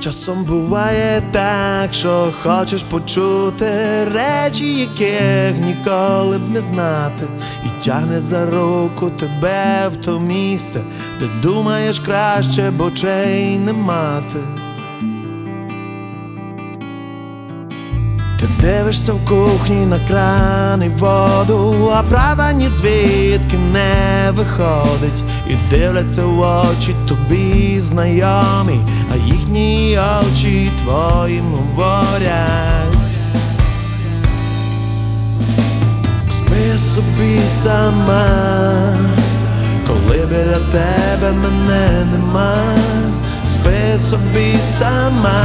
Часом буває так, що хочеш почути речі, яких ніколи б не знати, і тягне за руку тебе в то місце, де думаєш краще, бо очей не мати. Ти дивишся в кухні на кран і воду, а правда ні звідки не виходить, і дивляться в очі тобі знайомі, а їхні очі твоїм говорять. Спи собі сама, коли біля тебе мене нема, спи собі сама,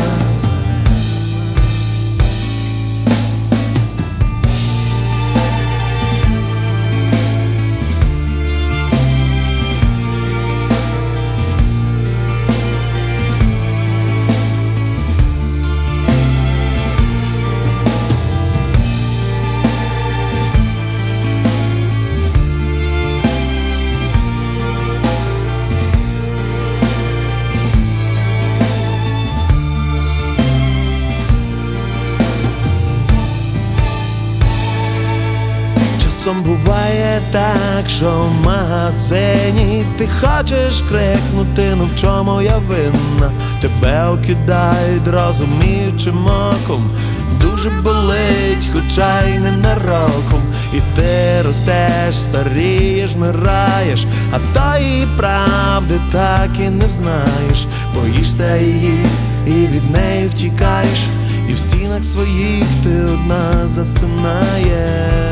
Так, що в магазині ти хочеш крикнути, ну в чому я винна, тебе окидають розуміючим оком, дуже болить, хоча й не нароком, і ти ростеш, старієш, мираєш, а тої правди так і не знаєш, боїшся її і від неї втікаєш, і в стінах своїх ти одна засинаєш.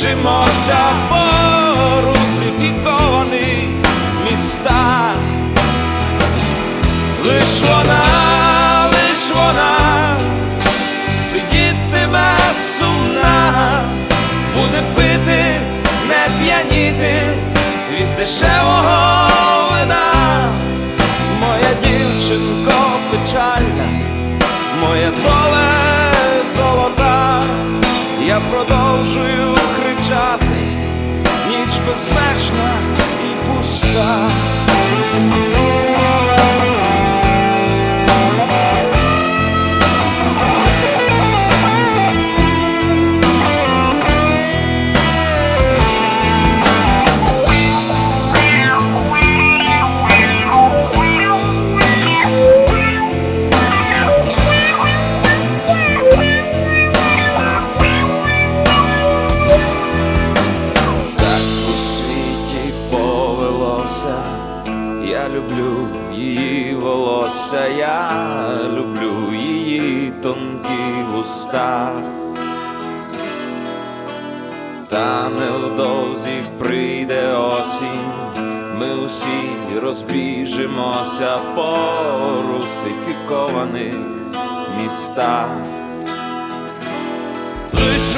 Розбіжимося по русифікованих містах. Лиш вона, лиш вона сидітиме сумна, буде пити, не п'яніти від дешевого безмежна і пуста. Повелося. Я люблю її волосся, я люблю її тонкі вуста. Та невдовзі прийде осінь, ми усі розбіжимося по русифікованих містах. Лиш